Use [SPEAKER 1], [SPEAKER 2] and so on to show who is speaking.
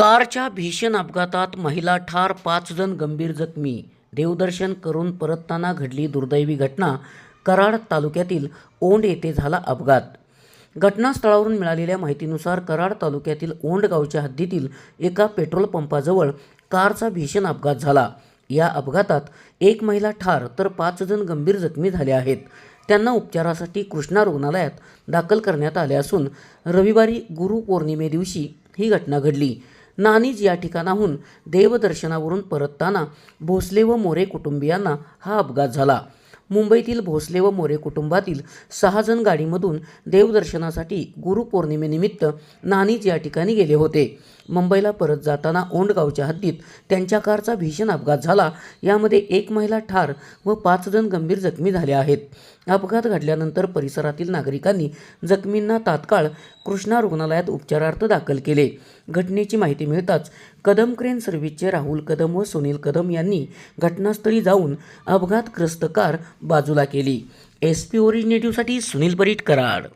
[SPEAKER 1] कारच्या भीषण अपघातात महिला ठार पाच जण गंभीर जखमी. देवदर्शन करून परतताना घडली दुर्दैवी घटना. कराड तालुक्यातील ओंड येथे झाला अपघात. घटनास्थळावरून मिळालेल्या माहितीनुसार कराड तालुक्यातील ओंड गावच्या हद्दीतील एका पेट्रोल पंपाजवळ कारचा भीषण अपघात झाला. या अपघातात एक महिला ठार तर पाच जण गंभीर जखमी झाले आहेत. त्यांना उपचारासाठी कृष्णा रुग्णालयात दाखल करण्यात आले असून रविवारी गुरुपौर्णिमेदिवशी ही घटना घडली. नानीज या ठिकाणाहून देवदर्शनावरून परतताना भोसले व मोरे कुटुंबियांना हा अपघात झाला. मुंबईतील भोसले व मोरे कुटुंबातील सहाजण गाडीमधून देवदर्शनासाठी गुरुपौर्णिमेनिमित्त नानीज या ठिकाणी गेले होते. मुंबईला परत जाताना ओंडगावच्या हद्दीत त्यांच्या कारचा भीषण अपघात झाला. यामध्ये एक महिला ठार व पाच जण गंभीर जखमी झाले आहेत. अपघात घडल्यानंतर परिसरातील नागरिकांनी जखमींना तात्काळ कृष्णा रुग्णालयात उपचारार्थ दाखल केले. घटनेची माहिती मिळताच कदम क्रेन सर्व्हिसचे राहुल कदम व सुनील कदम यांनी घटनास्थळी जाऊन अपघातग्रस्त कार बाजूला केली. एस पी ओरिजिनेटिव्हसाठी सुनील परीट कराड.